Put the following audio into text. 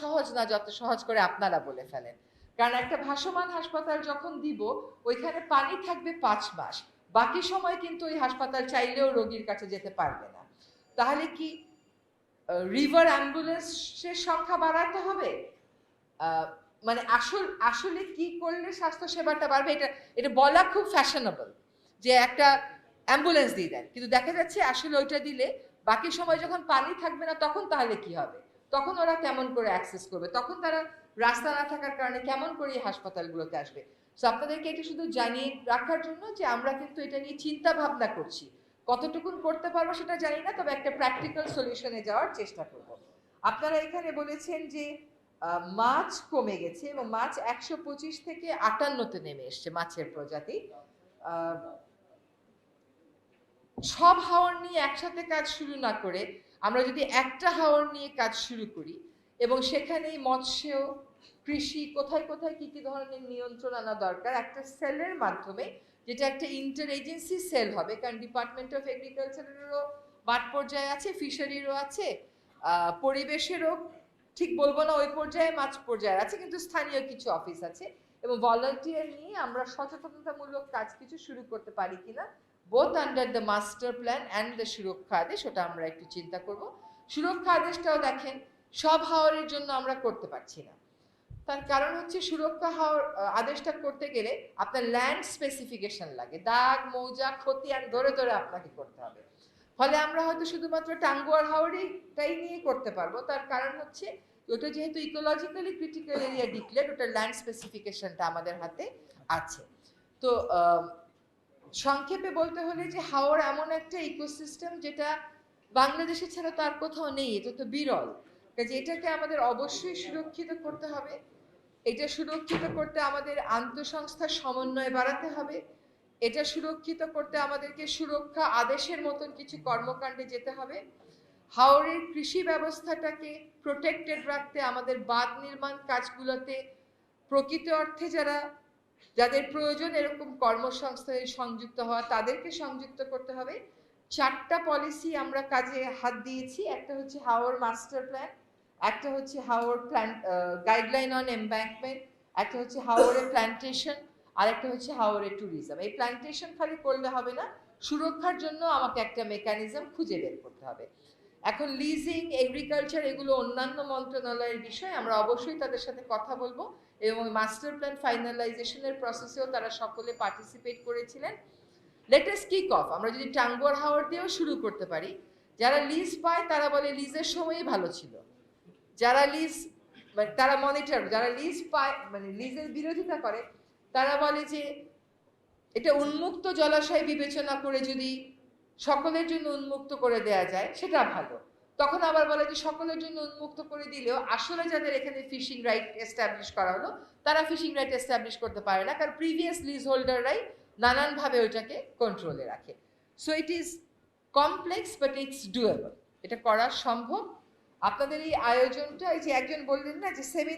সহজ না, যত সহজ করে আপনারা বলে ফেলেন। কারণ একটা ভাসমান হাসপাতাল যখন দিব, ওইখানে পানি থাকবে পাঁচ মাস। বাকি সময় কিন্তু ওই হাসপাতাল চাইলেও রোগীর কাছে যেতে পারবে না। তাহলে কি রিভার অ্যাম্বুলেন্সের সংখ্যা বাড়াতে হবে? মানে আসল, আসলে কি করলে স্বাস্থ্য সেবাটা বাড়বে? এটা এটা বলা খুব ফ্যাশনেবল যে একটা অ্যাম্বুলেন্স দিয়ে দেন। কিন্তু দেখা যাচ্ছে আসলে ওইটা দিলে বাকি সময় যখন পানি থাকবে না, তখন তাহলে কি হবে? তখন ওরা কেমন করে অ্যাক্সেস করবে? তখন তারা রাস্তা না থাকার কারণে কেমন করে এই হাসপাতালগুলোতে আসবে? সো আপনাদেরকে এটা শুধু জানিয়ে রাখার জন্য যে আমরা কিন্তু এটা নিয়ে চিন্তা ভাবনা করছি। কতটুকুন করতে পারব সেটা জানি না, তবে একটা প্র্যাকটিক্যাল সলিউশনে যাওয়ার চেষ্টা করব। আপনারা এখানে বলেছেন যে মাছ কমে গেছে এবং মাছ একশো পঁচিশ থেকে আটান্নতে নেমে এসছে মাছের প্রজাতি। সব হাওয়ার নিয়ে একসাথে কাজ শুরু না করে আমরা যদি একটা হাওর নিয়ে কাজ শুরু করি এবং সেখানেই মৎস্য, কৃষি, কোথায় কোথায় কি কি ধরনের নিয়ন্ত্রণ আনা দরকার, একটা সেলের মাধ্যমে যেটা একটা ইন্টার এজেন্সি সেল হবে, কারণ ডিপার্টমেন্ট অফ এগ্রিকালচারেরও মাঠ পর্যায়ে আছে ফিশারিরও আছে পরিবেশেরও ঠিক বলব না ওই পর্যায়ে মাছ পর্যায়ে আছে, কিন্তু স্থানীয় কিছু অফিস আছে এবং ভলান্টিয়ার নিয়ে আমরা সচেতনতামূলক কাজ কিছু শুরু করতে পারি কিনা both under the master plan and the সুরক্ষা আদেশ ওটা আমরা একটু চিন্তা করব। সুরক্ষা আদেশটাও দেখেন, সব হাওয়ারের জন্য আমরা করতে পারছি না। তার কারণ হচ্ছে সুরক্ষা হাওয়ার আদেশটা করতে গেলে আপনার ল্যান্ড স্পেসিফিকেশন লাগে। দাগ, মৌজা, খতিয়ান ধরে ধরে আপনাকে করতে হবে। ফলে আমরা হয়তো শুধুমাত্র টাঙ্গুয়ার হাওড়িটাই নিয়ে করতে পারব। তার কারণ হচ্ছে ওটা যেহেতু ইকোলজিক্যালি ক্রিটিক্যাল এরিয়া ডিক্লেয়ার ওটার ল্যান্ড স্পেসিফিকেশনটা আমাদের হাতে আছে। তো সংক্ষেপে বলতে হলে যে হাওর এমন একটা ইকোসিস্টেম যেটা বাংলাদেশে ছাড়া তার কোথাও নেই, এটা তো বিরল। কাজে এটাকে আমাদের অবশ্যই সুরক্ষিত করতে হবে। এটা সুরক্ষিত করতে আমাদের আন্তঃসংস্থার সমন্বয় বাড়াতে হবে। এটা সুরক্ষিত করতে আমাদেরকে সুরক্ষা আদেশের মতন কিছু কর্মকাণ্ডে যেতে হবে। হাওরের কৃষি ব্যবস্থাটাকে প্রোটেক্টেড রাখতে আমাদের বাঁধ নির্মাণ কাজগুলোতে প্রকৃত অর্থে যারা যাদের প্রয়োজন এরকম কর্মসংস্থানে সংযুক্ত হওয়া, তাদেরকে সংযুক্ত করতে হবে। চারটা পলিসি আমরা কাজে হাত দিয়েছি। একটা হচ্ছে হাওয়ার মাস্টার প্ল্যান একটা হচ্ছে হাওয়ার প্ল্যান গাইডলাইন অন এমব্যাঙ্কমেন্ট একটা হচ্ছে হাওয়ারের প্ল্যান্টেশন আর একটা হচ্ছে হাওয়ারের ট্যুরিজম এই প্ল্যান্টেশন খালি করলে হবে না, সুরক্ষার জন্য আমাকে একটা মেকানিজম খুঁজে বের করতে হবে। এখন লিজিং এগ্রিকালচার এগুলো অন্যান্য মন্ত্রণালয়ের বিষয়, আমরা অবশ্যই তাদের সাথে কথা বলব এবং মাস্টার প্ল্যান ফাইনালাইজেশনের প্রসেসেও তারা সকলে পার্টিসিপেট করেছিলেন। লেটেস্ট কিক অফ আমরা যদি টাঙ্গুয়ার হাওয়ার দিয়েও শুরু করতে পারি, যারা লিজ পায় তারা বলে লিজের সময়ই ভালো ছিল। যারা লিজ মানে তারা মনিটর যারা লিজ পায় মানে লিজের বিরোধিতা করে, তারা বলে যে এটা উন্মুক্ত জলাশয় বিবেচনা করে যদি সকলের জন্য উন্মুক্ত করে দেয়া যায়, সেটা ভালো। তখন আবার বলে যে সকলের জন্য উন্মুক্ত করে দিলেও আসলে যাদের এখানে ফিশিং রাইট এস্টাবলিশ করা হলো, তারা ফিশিং রাইট এস্টাবলিশ করতে পারে না, কারণ প্রিভিয়াস লিজ হোল্ডাররাই নানানভাবে ওইটাকে কন্ট্রোলে রাখে। So it is complex but it's doable এটা করা সম্ভব। আপনাদের এই আয়োজনটা, এই যে একজন বললেন না যে সেমিনার